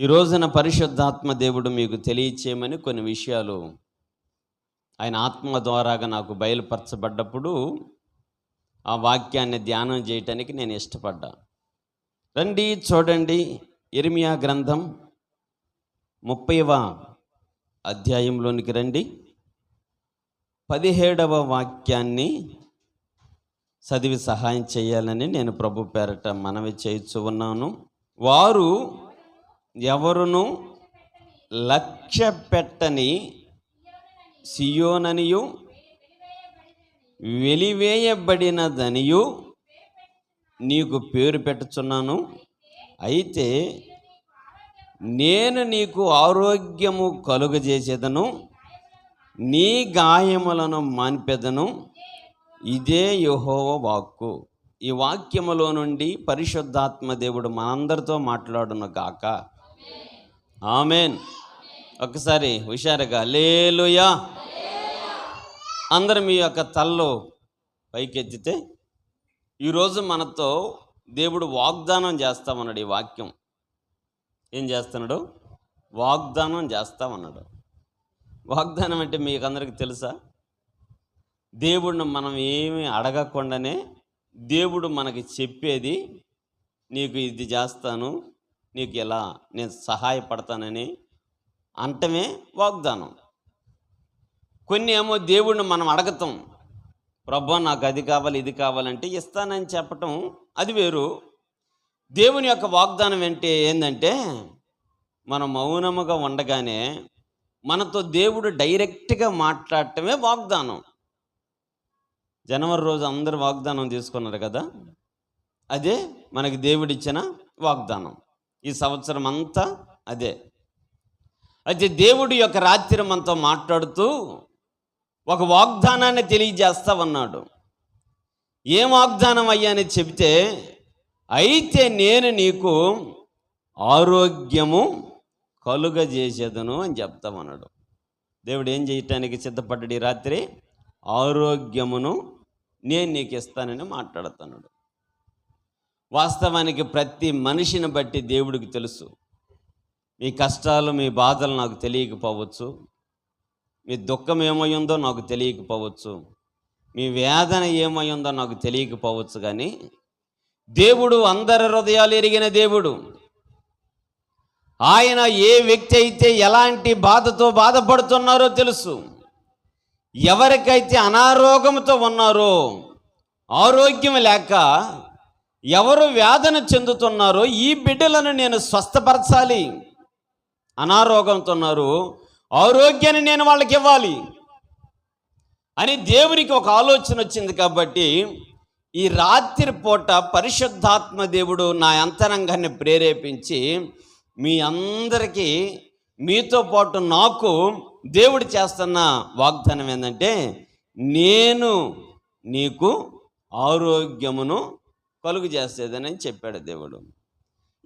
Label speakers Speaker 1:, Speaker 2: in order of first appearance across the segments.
Speaker 1: ఈ రోజున పరిశుద్ధాత్మ దేవుడు మీకు తెలియచేయమని కొన్ని విషయాలు ఆయన ఆత్మ ద్వారాగా నాకు బయలుపరచబడ్డప్పుడు ఆ వాక్యాన్ని ధ్యానం చేయటానికి నేను ఇష్టపడ్డా. రండి చూడండి ఇర్మియా గ్రంథం ముప్పైవ అధ్యాయంలోనికి రండి. పదిహేడవ వాక్యాన్ని చదివి సహాయం చేయాలని నేను ప్రభు పేరట మనవి చేయించు ఉన్నాను. వారు ఎవరును లక్ష్య పెట్టని సియోననియు వెలివేయబడినదనియు నీకు పేరు పెట్టుచున్నాను. అయితే నేను నీకు ఆరోగ్యము కలుగజేసేదను నీ గాయములను మాన్పెదను. ఇదే యహోవ వాక్కు. ఈ వాక్యములో నుండి పరిశుద్ధాత్మ దేవుడు మనందరితో మాట్లాడును గాక. ఆమెన్. ఒకసారి హుషారుగా లేలుయా అందరు మీ యొక్క తలలో పైకెత్తితే ఈరోజు మనతో దేవుడు వాగ్దానం చేస్తామన్నాడు ఈ వాక్యం. ఏం చేస్తున్నాడు? వాగ్దానం చేస్తామన్నాడు. వాగ్దానం అంటే మీకు అందరికీ తెలుసా? దేవుడిని మనం ఏమి అడగకుండానే దేవుడు మనకి చెప్పేది నీకు ఇది చేస్తాను నీకు ఎలా నేను సహాయపడతానని అంటమే వాగ్దానం. కొన్ని ఏమో దేవుడిని మనం అడగతాం. ప్రభు నాకు అది కావాలి ఇది కావాలంటే ఇస్తానని చెప్పటం అది వేరు. దేవుని యొక్క వాగ్దానం అంటే ఏంటంటే మనం మౌనముగా ఉండగానే మనతో దేవుడు డైరెక్ట్గా మాట్లాడటమే వాగ్దానం. జనవరి రోజు అందరు వాగ్దానం తీసుకున్నారు కదా అదే మనకి దేవుడిచ్చిన వాగ్దానం. ఈ సంవత్సరం అంతా అదే. అయితే దేవుడి యొక్క రాత్రి మనతో మాట్లాడుతూ ఒక వాగ్దానాన్ని తెలియజేస్తా ఉన్నాడు ఏం వాగ్దానం అయ్యా అని చెబితే అయితే నేను నీకు ఆరోగ్యము కలుగజేసేదను అని చెప్తామన్నాడు దేవుడు ఏం చేయటానికి సిద్ధపడ్డాడు ఈ రాత్రి? ఆరోగ్యమును నేను నీకు ఇస్తానని మాట్లాడుతున్నాడు. వాస్తవానికి ప్రతి మనిషిని బట్టి దేవుడికి తెలుసు. మీ కష్టాలు మీ బాధలు నాకు తెలియకపోవచ్చు. మీ దుఃఖం ఏమయ్యిందో నాకు తెలియకపోవచ్చు. మీ వేదన ఏమయ్యిందో నాకు తెలియకపోవచ్చు కానీ దేవుడు అందరి హృదయాలు ఎరిగిన దేవుడు. ఆయన ఏ వ్యక్తి అయితే ఎలాంటి బాధతో బాధపడుతున్నారో తెలుసు. ఎవరికైతే అనారోగ్యంతో ఉన్నారో ఆరోగ్యం లేక ఎవరు వేదన చెందుతున్నారో ఈ బిడ్డలను నేను స్వస్థపరచాలి. అనారోగ్యంతో ఉన్నారు. ఆరోగ్యాన్ని నేను వాళ్ళకి ఇవ్వాలి. అని దేవునికి ఒక ఆలోచన వచ్చింది కాబట్టి ఈ రాత్రి పూట పరిశుద్ధాత్మ దేవుడు నా అంతరంగాన్ని ప్రేరేపించి మీ అందరికీ మీతో పాటు నాకు దేవుడు చేస్తున్న వాగ్దానం ఏంటంటే నేను నీకు ఆరోగ్యమును కలుగు చేసేదని చెప్పాడు దేవుడు.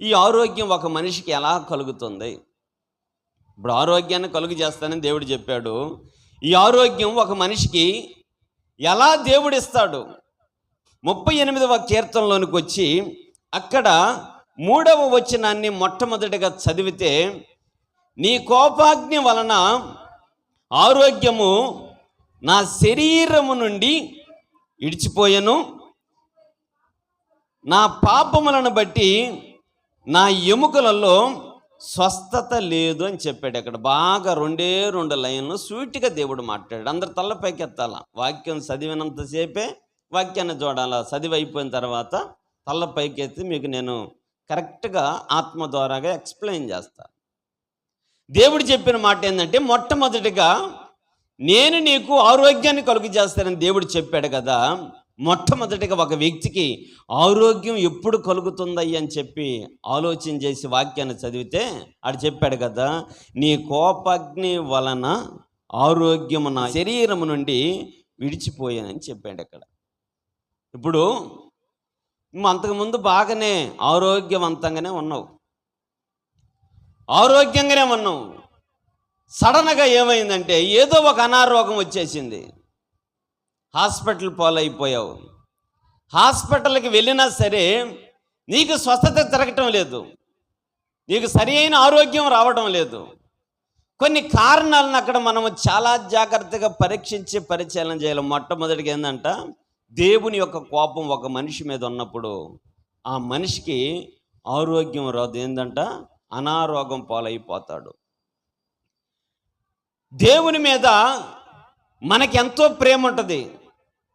Speaker 1: ఈ ఆరోగ్యం ఒక మనిషికి ఎలా కలుగుతుంది? ఇప్పుడు ఆరోగ్యాన్ని కలుగు చేస్తానని దేవుడు చెప్పాడు. ఈ ఆరోగ్యం ఒక మనిషికి ఎలా దేవుడు ఇస్తాడు? ముప్పై ఎనిమిదవ కీర్తనలోనికి వచ్చి అక్కడ మూడవ వచనాన్ని మొట్టమొదటిగా చదివితే నీ కోపాగ్ని వలన ఆరోగ్యము నా శరీరము నుండి ఇడిచిపోయాను. నా పాపములను బట్టి నా ఎముకలలో స్వస్థత లేదు అని చెప్పాడు అక్కడ. బాగా రెండే రెండు లైన్లు స్వీట్గా దేవుడు మాట్లాడాడు. అందరు తల్లపైకి ఎత్తాల వాక్యం చదివినంతసేపే వాక్యాన్ని చూడాలా? చదివి అయిపోయిన తర్వాత తల్లపైకి ఎత్తి మీకు నేను కరెక్ట్గా ఆత్మ ద్వారాగా ఎక్స్ప్లెయిన్ చేస్తాను దేవుడు చెప్పిన మాట ఏంటంటే మొట్టమొదటిగా నేను నీకు ఆరోగ్యాన్ని కలుగు చేస్తానని దేవుడు చెప్పాడు కదా. మొట్టమొదటిగా ఒక వ్యక్తికి ఆరోగ్యం ఎప్పుడు కలుగుతుందయ్య అని చెప్పి ఆలోచన చేసి వాక్యాన్ని చదివితే ఆడు చెప్పాడు కదా నీ కోపాగ్ని వలన ఆరోగ్యము నా శరీరము నుండి విడిచిపోయానని చెప్పాడు అక్కడ. ఇప్పుడు నువ్వు అంతకుముందు బాగానే ఆరోగ్యవంతంగానే ఉన్నావు. ఆరోగ్యంగానే ఉన్నావు. సడన్గా ఏమైందంటే ఏదో ఒక అనారోగ్యం వచ్చేసింది. హాస్పిటల్ పాలైపోయావు. హాస్పిటల్కి వెళ్ళినా సరే నీకు స్వస్థత జరగటం లేదు. నీకు సరి అయిన ఆరోగ్యం రావడం లేదు. కొన్ని కారణాలను అక్కడ మనము చాలా జాగ్రత్తగా పరీక్షించి పరిచయం చేయాలి. మొట్టమొదటిగా ఏంటంట దేవుని యొక్క కోపం ఒక మనిషి మీద ఉన్నప్పుడు ఆ మనిషికి ఆరోగ్యం రాదు. ఏంటంట అనారోగ్యం పాలైపోతాడు. దేవుని మీద మనకి ఎంతో ప్రేమ ఉంటుంది.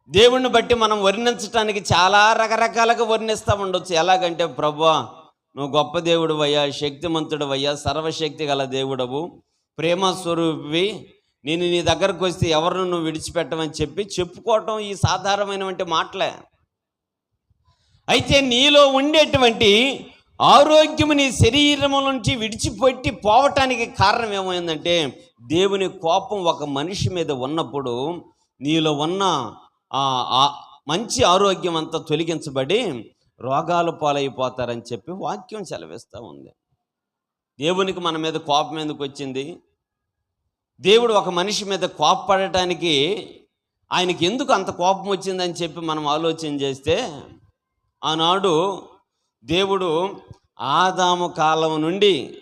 Speaker 1: దేవుణ్ణి బట్టి మనం వర్ణించడానికి చాలా రకరకాలుగా వర్ణిస్తూ ఉండొచ్చు. ఎలాగంటే ప్రభా నువ్వు గొప్ప దేవుడు అయ్యా శక్తిమంతుడు అయ్యా సర్వశక్తి గల దేవుడవు. ప్రేమ స్వరూపివి నేను నీ దగ్గరకు వస్తే ఎవరిని నువ్వు విడిచిపెట్టమని చెప్పి చెప్పుకోవటం ఈ సాధారణమైనటువంటి మాటలే. అయితే నీలో ఉండేటువంటి ఆరోగ్యము నీ శరీరము నుంచి విడిచిపెట్టి పోవటానికి కారణం ఏమైందంటే దేవుని కోపం ఒక మనిషి మీద ఉన్నప్పుడు నీలో ఉన్న మంచి ఆరోగ్యం అంతా తొలగించబడి రోగాలు పాలైపోతారని చెప్పి వాక్యం సెలవిస్తూ ఉంది. దేవునికి మన మీద కోపం ఎందుకు వచ్చింది? దేవుడు ఒక మనిషి మీద కోపపడటానికి ఆయనకి ఎందుకు అంత కోపం వచ్చిందని చెప్పి మనం ఆలోచన చేస్తే ఆనాడు దేవుడు ఆదాము కాలం నుండి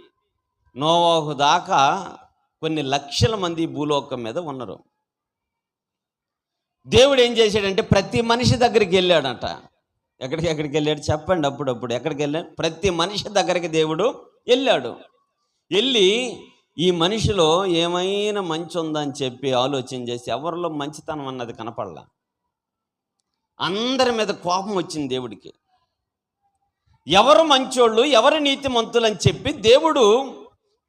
Speaker 1: నోవాహు దాకా కొన్ని లక్షల మంది భూలోకం మీద ఉన్నారు. దేవుడు ఏం చేశాడంటే ప్రతి మనిషి దగ్గరికి వెళ్ళాడంట. ఎక్కడికి ఎక్కడికి వెళ్ళాడు చెప్పండి అప్పుడప్పుడు. ఎక్కడికి వెళ్ళాడు? ప్రతి మనిషి దగ్గరికి దేవుడు వెళ్ళాడు. వెళ్ళి ఈ మనిషిలో ఏమైనా మంచి ఉందని చెప్పి ఆలోచన చేసి ఎవరిలో మంచితనం అన్నది కనపడలా. అందరి మీద కోపం వచ్చింది దేవుడికి. ఎవరు మంచోళ్ళు ఎవరు నీతిమంతులు అని చెప్పి దేవుడు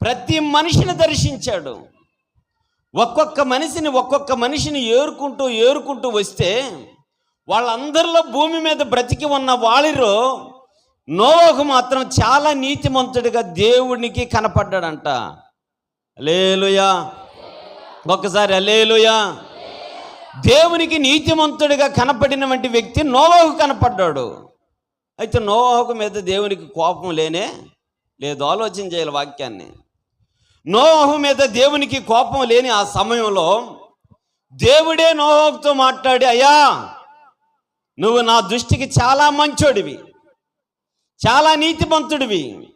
Speaker 1: ప్రతి మనిషిని దర్శించాడు. ఒక్కొక్క మనిషిని ఒక్కొక్క మనిషిని ఏరుకుంటూ ఏరుకుంటూ వస్తే వాళ్ళందరిలో భూమి మీద బ్రతికి ఉన్న వాళ్ళలో నోవహు మాత్రం చాలా నీతిమంతుడిగా దేవునికి కనపడ్డాడంట. అలేలుయా ఒక్కసారి అలేలుయా దేవునికి నీతిమంతుడిగా కనపడినటువంటి వ్యక్తి నోవాహు కనపడ్డాడు. అయితే నోవాహుకు మీద దేవునికి కోపం లేనే లేదు. ఆలోచన చేయాలి వాక్యాన్ని. నోహు మీద దేవునికి కోపం లేని ఆ సమయంలో దేవుడే నోవాహుతో మాట్లాడి అయ్యా నువ్వు నా దృష్టికి చాలా మంచోడివి చాలా నీతిమంతుడివి.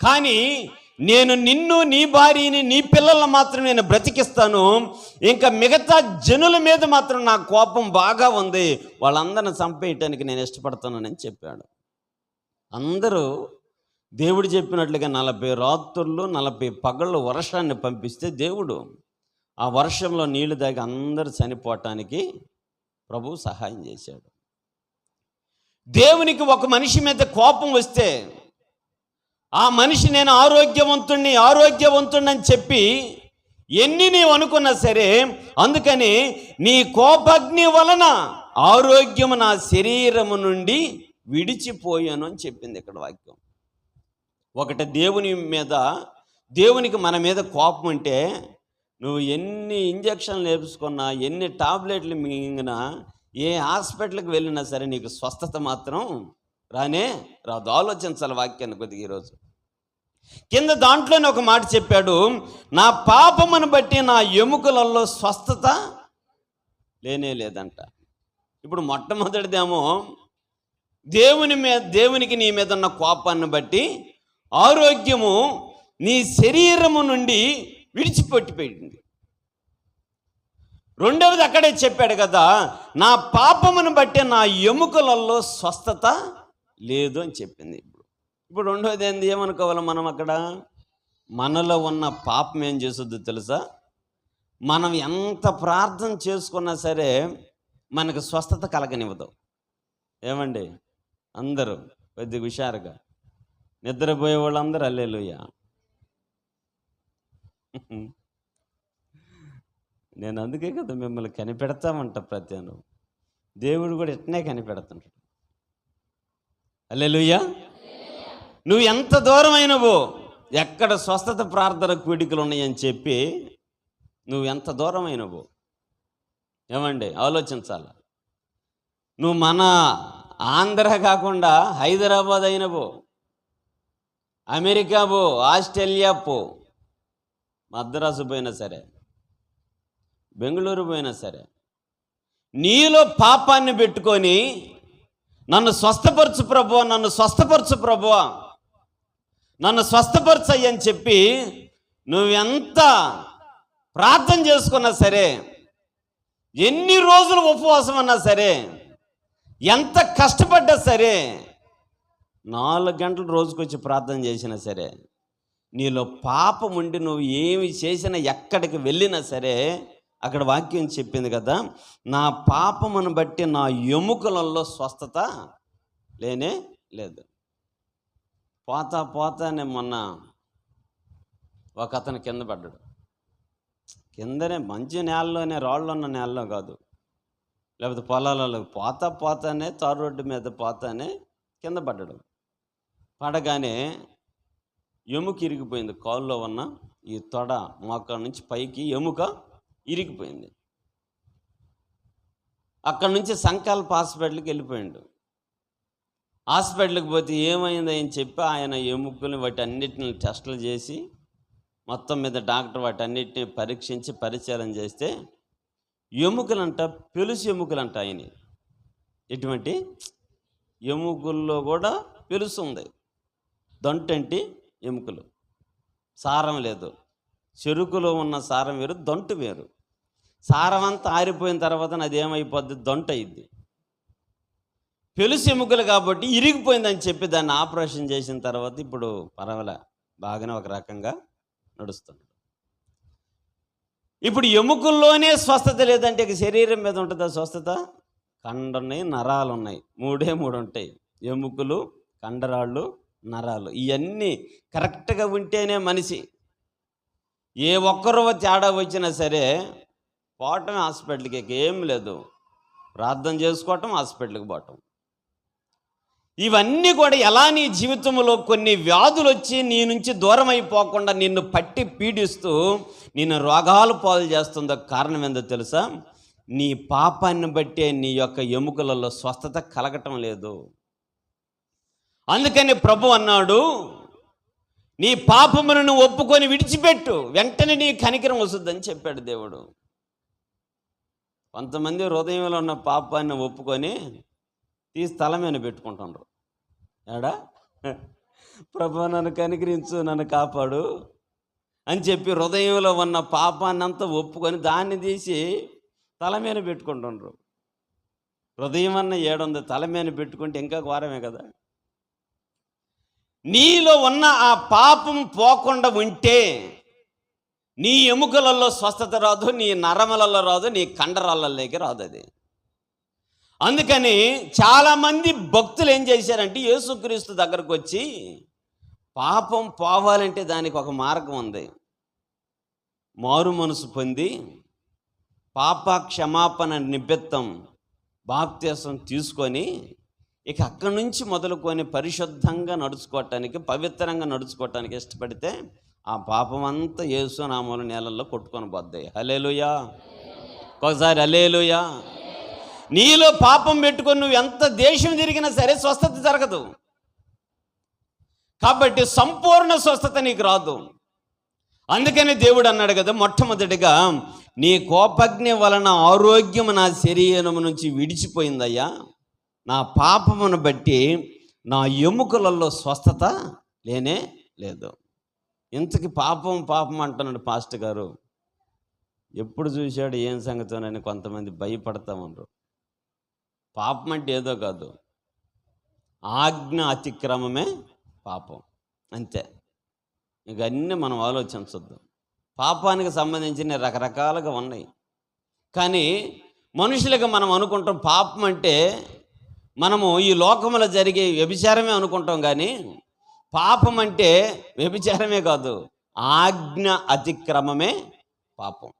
Speaker 1: కానీ నేను నిన్ను నీ భార్యని నీ పిల్లలను మాత్రం నేను బ్రతికిస్తాను. ఇంకా మిగతా జనుల మీద మాత్రం నా కోపం బాగా ఉంది. వాళ్ళందరిని చంపేయటానికి నేను ఇష్టపడతానని చెప్పాడు. అందరూ దేవుడు చెప్పినట్లుగా నలభై రాత్రులు నలభై పగళ్ళు వర్షాన్ని పంపిస్తే దేవుడు ఆ వర్షంలో నీళ్ళు తాగి అందరూ చనిపోవటానికి ప్రభు సహాయం చేశాడు. దేవునికి ఒక మనిషి మీద కోపం వస్తే ఆ మనిషి నేను ఆరోగ్యవంతుణ్ణి ఆరోగ్యవంతుణ్ణి అని చెప్పి ఎన్ని నీవు అనుకున్నా సరే అందుకని నీ కోపగ్ని వలన ఆరోగ్యము నా శరీరము నుండి విడిచిపోయాను అని చెప్పింది ఇక్కడ వాక్యం. ఒకటి దేవుని మీద దేవునికి మన మీద కోపం అంటే నువ్వు ఎన్ని ఇంజక్షన్లు వేపించుకున్నా ఎన్ని టాబ్లెట్లు మింగినా ఏ హాస్పిటల్కి వెళ్ళినా సరే నీకు స్వస్థత మాత్రం రానే రాదు. ఆలోచించాలి వాక్యాన్ని కొద్దిగా ఈరోజు. కింద దాంట్లోనే ఒక మాట చెప్పాడు నా పాపమును బట్టి నా ఎముకలలో స్వస్థత లేనే లేదంట. ఇప్పుడు మొట్టమొదటిదేమో దేవుని మీద దేవునికి నీ మీద ఉన్న కోపాన్ని బట్టి ఆరోగ్యము నీ శరీరము నుండి విడిచిపెట్టిపోయింది రెండవది అక్కడే చెప్పాడు కదా నా పాపమును బట్టి నా ఎముకలలో స్వస్థత లేదు అని చెప్పింది ఇప్పుడు. ఇప్పుడు రెండవది ఏంది ఏమనుకోవాలి మనం అక్కడ? మనలో ఉన్న పాపం ఏం చేస్తుందో తెలుసా? మనం ఎంత ప్రార్థన చేసుకున్నా సరే మనకు స్వస్థత కలగనివ్వదు. ఏమండి? అందరూ కొద్దిగా హుషారుగా. నిద్రపోయే వాళ్ళందరూ అల్లేలుయ్య. నేను అందుకే కదా మిమ్మల్ని కనిపెడతామంట ప్రత్యాను. దేవుడు కూడా ఇట్నే కనిపెడుతుంటాడు. అల్లెలుయ్యా. నువ్వు ఎంత దూరమైనవో ఎక్కడ స్వస్థత ప్రార్థన కూడికలు ఉన్నాయని చెప్పి నువ్వు ఎంత దూరమైనవో ఏమండి? ఆలోచించాలి? నువ్వు మన ఆంధ్ర కాకుండా హైదరాబాద్ అయినవో అమెరికా పో ఆస్ట్రేలియా పో. మద్రాసు పోయినా సరే బెంగళూరు పోయినా సరే నీలో పాపాన్ని పెట్టుకొని నన్ను స్వస్థపరచు ప్రభు నన్ను స్వస్థపరచు ప్రభు నన్ను స్వస్థపరచయ్యని చెప్పి నువ్వెంత ప్రార్థన చేసుకున్నా సరే ఎన్ని రోజులు ఉపవాసం అన్నా సరే ఎంత కష్టపడ్డా సరే నాలుగు గంటలు రోజుకొచ్చి ప్రార్థన చేసినా సరే నీలో పాపం ఉండి నువ్వు ఏమి చేసినా ఎక్కడికి వెళ్ళినా సరే అక్కడ వాక్యం చెప్పింది కదా నా పాపమును బట్టి నా ఎముకలలో స్వస్థత లేనే లేదు. పోతా పోతానే మొన్న ఒక అతను కింద పడ్డాడు. కిందనే మంచి నేలలోనే రాళ్ళు ఉన్న నేలలో కాదు. లేకపోతే పొలాలలో పోతా పోతానే తారు రోడ్డు మీద పోతానే కింద పడ్డాడు. పడగానే ఎముక ఇరిగిపోయింది. కాల్లో ఉన్న ఈ తొడ మోకాళ్ళ నుంచి పైకి ఎముక ఇరిగిపోయింది. అక్కడ నుంచి సంకల్ప హాస్పిటల్కి వెళ్ళిపోయాడు. హాస్పిటల్కి పోతే ఏమైంది అని చెప్పి ఆయన ఎముకలు వాటి అన్నిటిని టెస్టులు చేసి మొత్తం మీద డాక్టర్ వాటి అన్నిటిని పరీక్షించి పరిచయం చేస్తే ఎముకలంట పెలుసు ఎముకలంట ఆయన ఎటువంటి? ఎముకల్లో కూడా పెలుసు ఉంది. దొంటంటి? ఎముకలు. సారం లేదు. చెరుకులో ఉన్న సారం వేరు దొంటు వేరు. సారం అంతా ఆరిపోయిన తర్వాత అది ఏమైపోద్ది దొంట అయింది పెలుసు ఎముకలు కాబట్టి ఇరిగిపోయిందని చెప్పి దాన్ని ఆపరేషన్ చేసిన తర్వాత ఇప్పుడు పర్వాలే బాగానే ఒక రకంగా నడుస్తుంది. ఇప్పుడు ఎముకల్లోనే స్వస్థత లేదంటే ఇక శరీరం మీద ఉంటుందా స్వస్థత? కండున్నాయి నరాలు ఉన్నాయి మూడే మూడు ఉంటాయి ఎముకలు కండరాళ్ళు నరాలు. ఇవన్నీ కరెక్ట్గా ఉంటేనే మనిషి ఏ ఒక్కరు తేడా వచ్చినా సరే పోవటం హాస్పిటల్కి ఏం లేదు. ప్రార్థన చేసుకోవటం హాస్పిటల్కి పోవటం. ఇవన్నీ కూడా ఎలా నీ జీవితంలో కొన్ని వ్యాధులు వచ్చి నీ నుంచి దూరం అయిపోకుండా నిన్ను పట్టి పీడిస్తూ నిన్ను రోగాలు పాలు చేస్తుందో కారణం ఏందో తెలుసా? నీ పాపాన్ని బట్టే నీ యొక్క ఎముకలలో స్వస్థత కలగటం లేదు. అందుకని ప్రభు అన్నాడు నీ పాపములను ఒప్పుకొని విడిచిపెట్టు వెంటనే నీ కనికరం వస్తుందని చెప్పాడు దేవుడు. కొంతమంది హృదయంలో ఉన్న పాపాన్ని ఒప్పుకొని తీసి తల మీద పెట్టుకుంటుండ్రు. ఏడా? ప్రభు నన్ను కనికరించు నన్ను కాపాడు అని చెప్పి హృదయంలో ఉన్న పాపాన్ని అంతా ఒప్పుకొని దాన్ని తీసి తల మీద పెట్టుకుంటుండ్రు. హృదయం అన్న ఏడుంది తల మీద పెట్టుకుంటే ఇంకా ఘోరమే కదా? నీలో ఉన్న ఆ పాపం పోకుండా ఉంటే నీ ఎముకలలో స్వస్థత రాదు నీ నరమలలో రాదు నీ కండరాలలోకి రాదు అది. అందుకని చాలామంది భక్తులు ఏం చేశారంటే యేసుక్రీస్తు దగ్గరకు వచ్చి పాపం పోవాలంటే దానికి ఒక మార్గం ఉంది. మారు మనసు పొంది పాప క్షమాపణ నిమిత్తం బాప్త్యాసం తీసుకొని ఇక అక్కడి నుంచి మొదలుకొని పరిశుద్ధంగా నడుచుకోవటానికి పవిత్రంగా నడుచుకోవటానికి ఇష్టపడితే ఆ పాపం అంతా యేసునామాలు నేలల్లో కొట్టుకొని పోద్దాయి హలేలుయా ఒకసారి హలేలుయా నీలో పాపం పెట్టుకొని నువ్వు ఎంత దేశం తిరిగినా సరే స్వస్థత జరగదు. కాబట్టి సంపూర్ణ స్వస్థత నీకు రాదు. అందుకని దేవుడు అన్నాడు కదా మొట్టమొదటిగా నీ కోపజ్ఞ వలన ఆరోగ్యం నా శరీరము నుంచి విడిచిపోయిందయ్యా. నా పాపమును బట్టి నా ఎముకలలో స్వస్థత లేనే లేదు. ఇంతకి పాపం పాపం అంటున్నాడు పాస్టర్ గారు. ఎప్పుడు చూశాడు ఏం సంగతోనని కొంతమంది భయపడతా ఉన్నారు పాపం అంటే ఏదో కాదు. ఆజ్ఞ అతిక్రమమే పాపం. అంతే. ఇక అన్నీ మనం ఆలోచించొద్దు. పాపానికి సంబంధించిన రకరకాలుగా ఉన్నాయి. కానీ మనుషులుగా మనం అనుకుంటాం పాపం అంటే మనము ఈ లోకంలో జరిగే వ్యభిచారమే అనుకుంటాం కానీ పాపం అంటే వ్యభిచారమే కాదు ఆజ్ఞ అతిక్రమమే పాపం.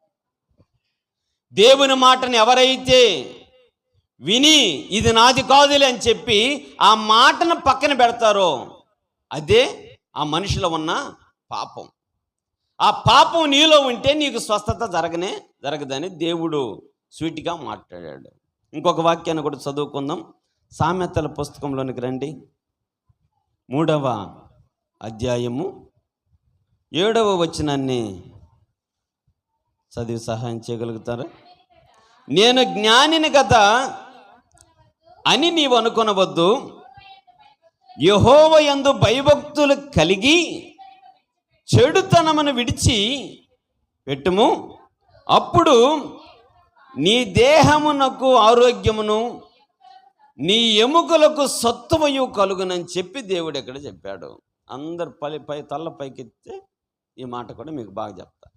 Speaker 1: దేవుని మాటని ఎవరైతే విని ఇది నాది కాదులే అని చెప్పి ఆ మాటను పక్కన పెడతారో అదే ఆ మనిషిలో ఉన్న పాపం. ఆ పాపం నీలో ఉంటే నీకు స్వస్థత జరగనే జరగదని దేవుడు స్వీట్గా మాట్లాడాడు. ఇంకొక వాక్యాన్ని కూడా చదువుకుందాం. సామెతల పుస్తకంలోనికి రండి. మూడవ అధ్యాయము. ఏడవ వచనాన్ని చదివి సహాయం చేయగలుగుతారా? నేను జ్ఞానిని కదా అని నీవు అనుకొనవద్దు. యహోవ ఎందు భయభక్తులు కలిగి చెడుతనమును విడిచి పెట్టుము. అప్పుడు నీ దేహమునకు ఆరోగ్యమును నీ ఎముకలకు సత్తువయు కలుగునని చెప్పి దేవుడు ఎక్కడ చెప్పాడు. అందరు పలి పై తల్ల పైకెత్తే ఈ మాట కూడా మీకు బాగా చెప్తా.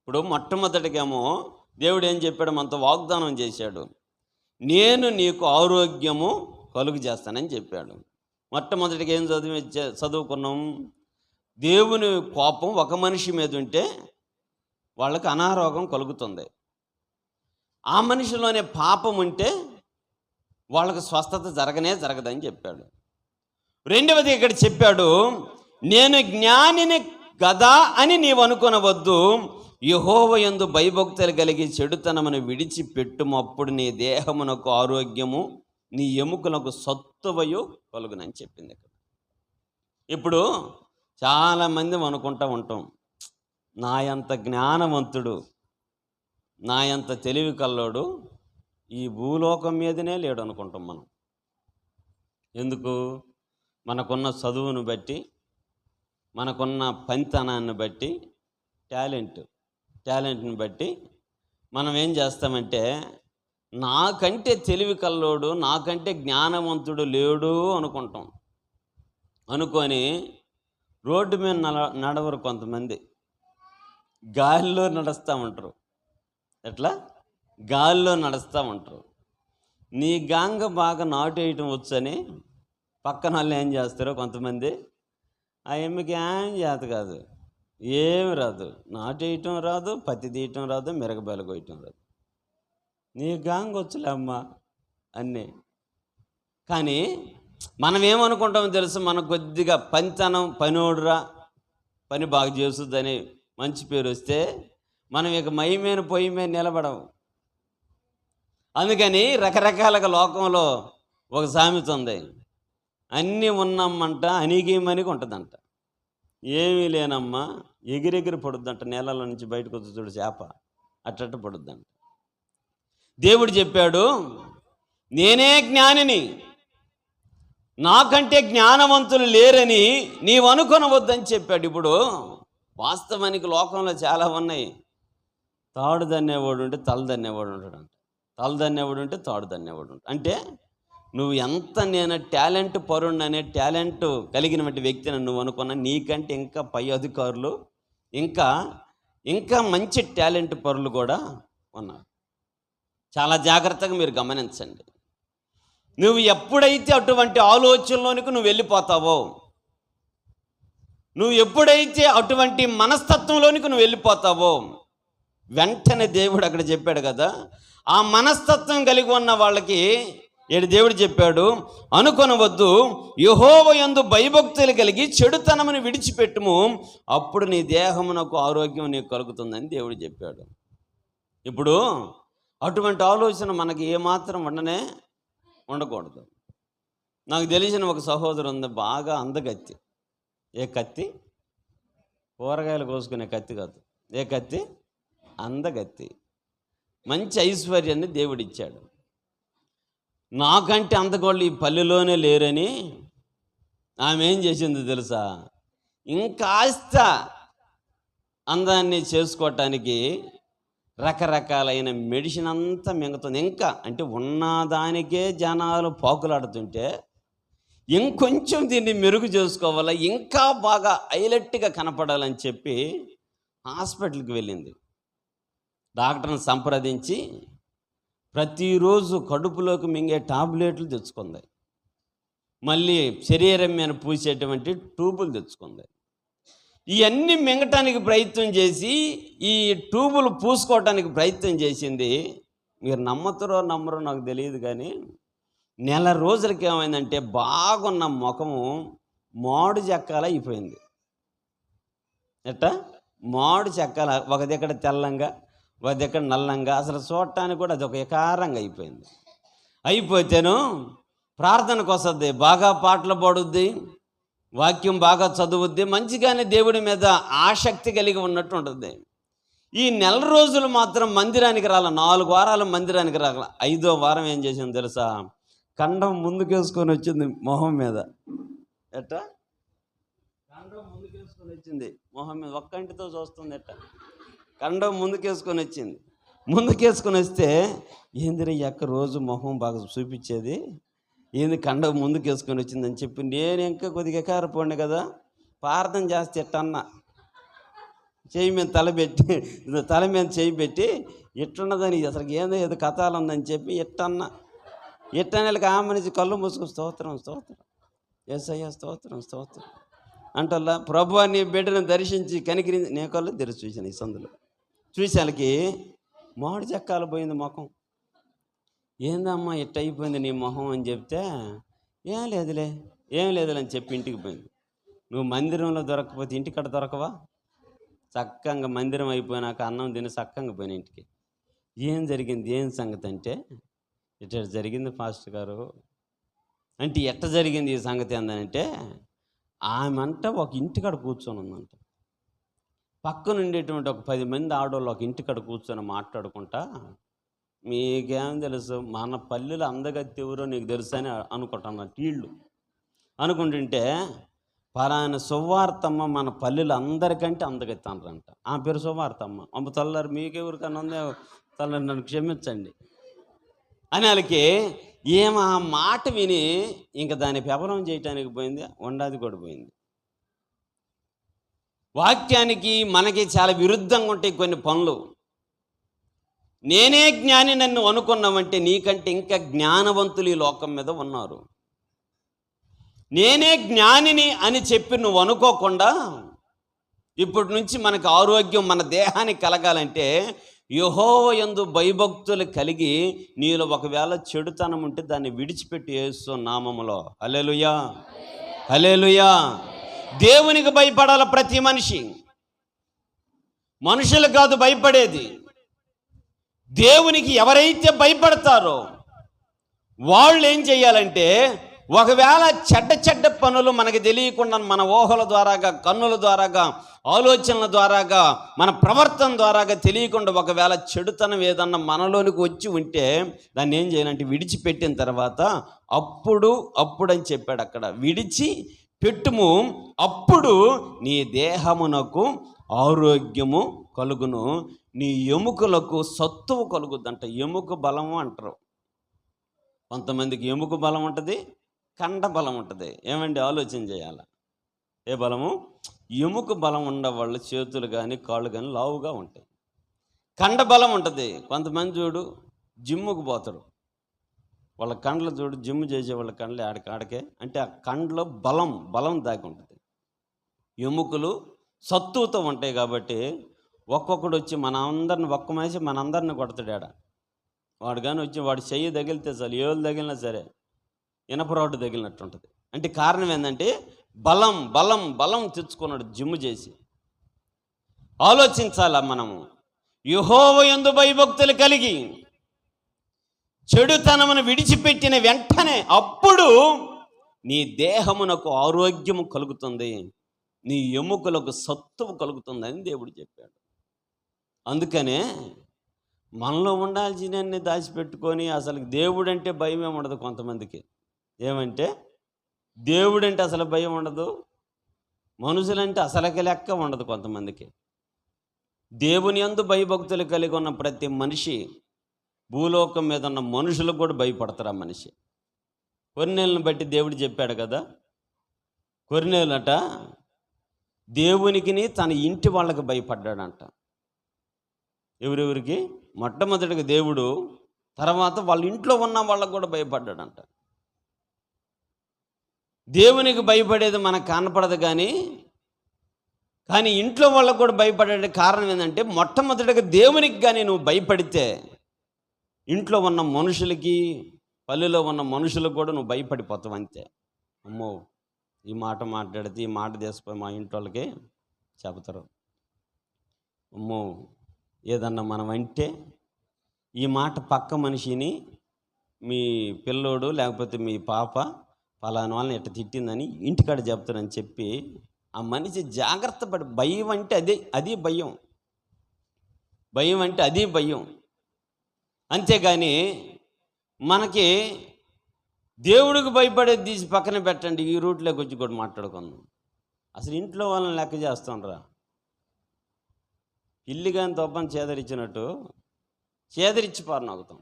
Speaker 1: ఇప్పుడు మొట్టమొదటికేమో దేవుడు ఏం చెప్పాడు? మనతో వాగ్దానం చేశాడు. నేను నీకు ఆరోగ్యము కలుగు చేస్తానని చెప్పాడు. మొట్టమొదటిగా ఏం చదివి చదువుకున్నాం? దేవుని కోపం ఒక మనిషి మీద ఉంటే వాళ్ళకి అనారోగ్యం కలుగుతుంది. ఆ మనిషిలోనే పాపం ఉంటే వాళ్ళకు స్వస్థత జరగనే జరగదని చెప్పాడు. రెండవది ఇక్కడ చెప్పాడు నేను జ్ఞానిని గదా అని నీవు అనుకునవద్దు యహోవ ఎందు భయభక్తులు కలిగి చెడుతనమును విడిచిపెట్టుమప్పుడు నీ దేహమునకు ఆరోగ్యము నీ ఎముకలకు సత్తువయు కలుగునని చెప్పింది ఇక్కడ. ఇప్పుడు చాలామంది అనుకుంటూ ఉంటాం నా అంత జ్ఞానవంతుడు నాయంత తెలివి కల్లోడు ఈ భూలోకం మీదనే లేడు అనుకుంటాం మనం. ఎందుకు? మనకున్న చదువును బట్టి మనకున్న పనితనాన్ని బట్టి టాలెంట్ టాలెంట్ని బట్టి మనం ఏం చేస్తామంటే నాకంటే తెలివి కల్లోడు నాకంటే జ్ఞానవంతుడు లేడు అనుకుంటాం. అనుకొని రోడ్డు మీద నడ నడవరు కొంతమంది. గాలిలో నడుస్తూ ఉంటారు. ఎట్లా? గాలిలో నడుస్తూ ఉంటారు. నీ గాంగ బాగా నాటు వేయటం వచ్చని పక్కన వాళ్ళు ఏం చేస్తారో కొంతమంది ఆ ఎమ్మికి ఏం చేత కాదు. ఏమి రాదు. నాటు వేయటం రాదు పత్తి తీయటం రాదు మిరగబేల కొయ్యటం రాదు. నీ గాంగ వచ్చులే అమ్మా అన్నీ. కానీ మనం ఏమనుకుంటామో తెలుసు? మనం కొద్దిగా పంచనం పనిోడురా పని బాగా చేస్తుందని మంచి పేరు వస్తే మనం ఇక మయమైన మీద పొయ్యి మీద నిలబడము. అందుకని రకరకాలుగా లోకంలో ఒక సామెత ఉంది. అన్నీ ఉన్నామంట అనిగేమనిగి ఉంటుందంట. ఏమీ లేనమ్మా ఎగిరెగిరి పడుద్దంట నేలలో నుంచి బయటకు వచ్చి చూడు చేప అట్టట్ట పడుద్దంట. దేవుడు చెప్పాడు నేనే జ్ఞానిని నాకంటే జ్ఞానవంతులు లేరని నీవు అనుకొనవద్దని చెప్పాడు. ఇప్పుడు వాస్తవానికి లోకంలో చాలా ఉన్నాయి. తాడు దన్నేవాడు ఉంటే తల దన్నేవాడు ఉంటాడంట. అంట తల ఉంటే తాడు దన్నేవాడు అంటే నువ్వు ఎంత నేను టాలెంట్ పరుణ్ అనే టాలెంట్ కలిగినటువంటి వ్యక్తిని నువ్వు అనుకున్నా నీకంటే ఇంకా పై అధికారులు ఇంకా ఇంకా మంచి టాలెంట్ పరులు కూడా ఉన్నారు. చాలా జాగ్రత్తగా మీరు గమనించండి. నువ్వు ఎప్పుడైతే అటువంటి ఆలోచనలోనికి నువ్వు వెళ్ళిపోతావో నువ్వు ఎప్పుడైతే అటువంటి మనస్తత్వంలోనికి నువ్వు వెళ్ళిపోతావో వెంటనే దేవుడు అక్కడ చెప్పాడు కదా ఆ మనస్తత్వం కలిగి ఉన్న వాళ్ళకి ఏడు దేవుడు చెప్పాడు అనుకొనవద్దు యహోవ యందు భయభక్తులు కలిగి చెడుతనమును విడిచిపెట్టుము. అప్పుడు నీ దేహమునకు ఆరోగ్యం నీకు కలుగుతుందని దేవుడు చెప్పాడు. ఇప్పుడు అటువంటి ఆలోచన మనకి ఏమాత్రం ఉండనే ఉండకూడదు. నాకు తెలిసిన ఒక సహోదరు ఉంది బాగా అందగత్తి. ఏ కత్తి? కూరగాయలు కోసుకునే కత్తి కాదు. ఏ కత్తి? అందగత్తి. మంచి ఐశ్వర్యాన్ని దేవుడిచ్చాడు. నాకంటే అంతకోళ్ళు ఈ పల్లెలోనే లేరని ఆమె ఏం చేసింది తెలుసా? ఇంకాస్త అందాన్ని చేసుకోవటానికి రకరకాలైన మెడిసిన్ అంతా మింగుతుంది. ఇంకా అంటే ఉన్నదానికే జనాలు పాకులాడుతుంటే ఇంకొంచెం దీన్ని మెరుగు చేసుకోవాలా ఇంకా బాగా హైలైట్గా కనపడాలని చెప్పి హాస్పిటల్కి వెళ్ళింది. డాక్టర్ని సంప్రదించి ప్రతిరోజు కడుపులోకి మింగే టాబ్లెట్లు తెచ్చుకుంది. మళ్ళీ శరీరం మీద పూసేటువంటి ట్యూబులు తెచ్చుకుంది. ఇవన్నీ మింగటానికి ప్రయత్నం చేసి ఈ ట్యూబులు పూసుకోవటానికి ప్రయత్నం చేసింది. మీరు నమ్మతురో నమ్మరో నాకు తెలియదు కానీ నెల రోజులకి ఏమైందంటే బాగున్న ముఖము మాడు చెక్కాల అయిపోయింది. ఎట్టా? మాడు చెక్కాల ఒక దగ్గర తెల్లంగా. ఒక దగ్గర నల్లంగా అసలు చూడటానికి కూడా అది ఒక ఎకారంగా అయిపోయింది. అయిపోతేను ప్రార్థనకు వస్తుంది బాగా పాటలు పాడుద్ది వాక్యం బాగా చదువుద్ది మంచిగానే దేవుడి మీద ఆసక్తి కలిగి ఉన్నట్టు ఉంటుంది. ఈ నెల రోజులు మాత్రం మందిరానికి రాల నాలుగు వారాలు మందిరానికి రాల. ఐదో వారం ఏం చేసింది తెలుసా? కండం ముందుకేసుకొని వచ్చింది మొహం మీద. ఎట్టా? కండం ముందుకేసుకొని వచ్చింది మొహం మీద. ఒక్కంటితో చూస్తుంది ఎట్ట? కండం ముందుకేసుకొని వచ్చింది. ముందుకేసుకొని వస్తే ఏందిరా ఎక్క అక్క రోజు మొహం బాగా చూపించేది? ఏంది కండం ముందుకేసుకొని వచ్చిందని చెప్పి నేను ఇంకా కొద్దిగా కారపోండి కదా ప్రార్థన చేస్తే ఎట్టన్నా చేయి మీద తల పెట్టి తల మీద చేయి పెట్టి ఎట్టున్నదని అసలు ఏందో ఏదో కథాలుందని చెప్పి ఎట్టన్నా ఎట్టనేళ్ళకి ఆ మనిషి కళ్ళు మూసుకు స్తోత్రం స్తోత్రం. ఎస్ స్తోత్రం స్తోత్రం. అంటల్లా ప్రభు నీ బిడ్డను దర్శించి కనికరించి నీ కళ్ళు తెరిచి చూశాను ఈ సందులో. చూసేళ్ళకి మామిడి చెక్కాలు పోయింది ముఖం. ఏందమ్మా ఇట్ట అయిపోయింది నీ మొహం అని చెప్తే ఏం లేదులే ఏం లేదులే అని చెప్పి ఇంటికి పోయింది. నువ్వు మందిరంలో దొరకకపోతే ఇంటికాడ దొరకవా? చక్కగా మందిరం అయిపోయినాక అన్నం తిని చక్కగా పోయిన ఇంటికి. ఏం జరిగింది? ఏం సంగతి అంటే ఇట్లా జరిగింది ఫాస్టర్ గారు. అంటే ఎట్ట జరిగింది ఈ సంగతి ఏందంటే ఆమె అంట ఒక ఇంటికాడ కూర్చొని ఉందంట. పక్కన ఉండేటువంటి ఒక పది మంది ఆడవాళ్ళు ఒక ఇంటికాడ కూర్చొని మాట్లాడుకుంటా మీకేం తెలుసు మన పల్లెలు అందగత్తి ఎవరో నీకు తెలుసు అని అనుకుంటున్నారు టీళ్ళు అనుకుంటుంటే పలాయన సువార్తమ్మ మన పల్లెలు అందరికంటే అందగత్తి అనరంట. ఆ పేరు సువార్తమ్మ. అమ్మ తల్లారు మీకెవరికన్నా ఉందే తల్లారు నన్ను క్షమించండి అని వాళ్ళకి ఏం ఆ మాట విని ఇంకా దాన్ని పెపరం చేయటానికి పోయింది వండాది కూడా పోయింది. వాక్యానికి మనకి చాలా విరుద్ధంగా ఉంటాయి కొన్ని పనులు. నేనే జ్ఞాని నన్ను అనుకున్నామంటే నీకంటే ఇంకా జ్ఞానవంతులు ఈ లోకం మీద ఉన్నారు. నేనే జ్ఞానిని అని చెప్పి నువ్వు అనుకోకుండా ఇప్పటి నుంచి మనకు ఆరోగ్యం మన దేహానికి కలగాలంటే యహోవ యందు భయభక్తులు కలిగి నీలో ఒకవేళ చెడుతనం ఉంటే దాన్ని విడిచిపెట్టి వేస్తూ నామములో. హలెలుయా హలెలుయా దేవునికి భయపడాల ప్రతి మనిషి. మనుషులు కాదు భయపడేది. దేవునికి ఎవరైతే భయపడతారో వాళ్ళు ఏం చేయాలంటే ఒకవేళ చెడ్డ చెడ్డ పనులు మనకి తెలియకుండా మన ఊహల ద్వారాగా కన్నుల ద్వారాగా ఆలోచనల ద్వారాగా మన ప్రవర్తన ద్వారాగా తెలియకుండా ఒకవేళ చెడుతనం ఏదన్నా మనలోనికి వచ్చి ఉంటే దాన్ని ఏం చేయాలంటే విడిచిపెట్టిన తర్వాత అప్పుడు అప్పుడు అని చెప్పాడు అక్కడ. విడిచి పెట్టుము అప్పుడు నీ దేహమునకు ఆరోగ్యము కలుగును. నీ ఎముకలకు సత్తువు కలుగుద్దంట ఎముక బలము అంటారు. కొంతమందికి ఎముక బలం ఉంటుంది కండ బలం ఉంటుంది. ఏమండి? ఆలోచన చేయాల? ఏ బలము? ఎముక బలం ఉన్న వాళ్ళ చేతులు కానీ కాళ్ళు కానీ లావుగా ఉంటాయి. కండ బలం ఉంటుంది. కొంతమంది చూడు జిమ్ముకు పోతారు. వాళ్ళ కండ్లు చూడు జిమ్ చేసే వాళ్ళ కండ్లు ఆడికి ఆడకే అంటే ఆ కండ్లో బలం బలం దాగి ఉంటుంది ఎముకలు సత్తువుతో ఉంటాయి కాబట్టి ఒక్కొక్కడు వచ్చి మన అందరిని ఒక్క మనిషి మన అందరిని కొడతాడు ఆడ. వాడు కానీ వచ్చి వాడు చెయ్యి తగిలితే చాలు ఏళ్ళు తగిలినా సరే ఇనప తగిలినట్టు ఉంటుంది. అంటే కారణం ఏంటంటే బలం బలం బలం తెచ్చుకున్నాడు జిమ్ చేసి. ఆలోచించాలా మనము? యుహోవ ఎందు భయభక్తులు కలిగి చెడుతనమును విడిచిపెట్టిన వెంటనే అప్పుడు నీ దేహమునకు ఆరోగ్యము కలుగుతుంది నీ ఎముకలకు సత్తువు కలుగుతుందని దేవుడు చెప్పాడు. అందుకనే మనలో ఉండాల్సినన్ని దాచిపెట్టుకొని అసలు దేవుడు అంటే భయమే ఉండదు కొంతమందికి. ఏమంటే దేవుడంటే అసలు భయం ఉండదు మనుషులంటే అసలకి లెక్క ఉండదు కొంతమందికి. దేవుని యందు భయభక్తులు కలిగి ఉన్న ప్రతి మనిషి భూలోకం మీద ఉన్న మనుషులకు కూడా భయపడతారు ఆ మనిషి. కొన్నేళ్ళని బట్టి దేవుడు చెప్పాడు కదా కొన్నేళ్ళట దేవునికిని తన ఇంటి వాళ్ళకి భయపడ్డాడంట. ఎవరెవరికి? మొట్టమొదటిగా దేవుడు తర్వాత వాళ్ళ ఇంట్లో ఉన్న వాళ్ళకు కూడా భయపడ్డాడంట. దేవునికి భయపడేది మనకు కనపడదు కానీ కానీ ఇంట్లో వాళ్ళకు కూడా భయపడే కారణం ఏంటంటే మొట్టమొదటిగా దేవునికి కానీ నువ్వు భయపడితే ఇంట్లో ఉన్న మనుషులకి పల్లెలో ఉన్న మనుషులకు కూడా నువ్వు భయపడిపోతావు అంతే. అమ్మో ఈ మాట మాట్లాడితే ఈ మాట తీసిపోయి మా ఇంటి వాళ్ళకి చెబుతారు. అమ్మో ఏదన్నా మనం అంటే ఈ మాట పక్క మనిషిని మీ పిల్లోడు లేకపోతే మీ పాప పలానా వాళ్ళని ఎట్ట తిట్టిందని ఇంటికాడ చెప్తారని చెప్పి ఆ మనిషి జాగ్రత్త పడి భయం అంటే అదే అది భయం. భయం అంటే అది భయం. అంతేగాని మనకి దేవుడికి భయపడేది తీసి పక్కన పెట్టండి ఈ రూట్లోకి వచ్చి కూడా మాట్లాడుకుందాం. అసలు ఇంట్లో వాళ్ళని లెక్క చేస్తాంరా ఇల్లు కానీ తప్పని చేదరించినట్టు చేదరించి పారనవుతాం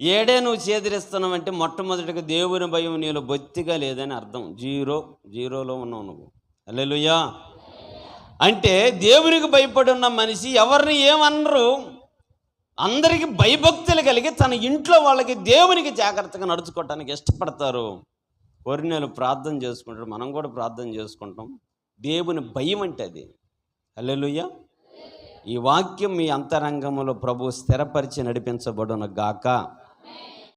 Speaker 1: ఏడే నువ్వు చేదరిస్తున్నావంటే మొట్టమొదటిగా దేవుని భయం నీలో బొత్తిగా లేదని అర్థం. జీరో జీరోలో ఉన్నావు నువ్వు. అల్లెలుయా అంటే దేవునికి భయపడి ఉన్న మనిషి ఎవరిని ఏమనరు? అందరికీ భయభక్తులు కలిగి తన ఇంట్లో వాళ్ళకి దేవునికి జాగ్రత్తగా నడుచుకోవటానికి ఇష్టపడతారు. కోరినలు ప్రార్థన చేసుకుంటారు. మనం కూడా ప్రార్థన చేసుకుంటాం. దేవుని భయం అంటే అది. అల్లెలుయ్య ఈ వాక్యం మీ అంతరంగంలో ప్రభు స్థిరపరిచి నడిపించబడున గాక.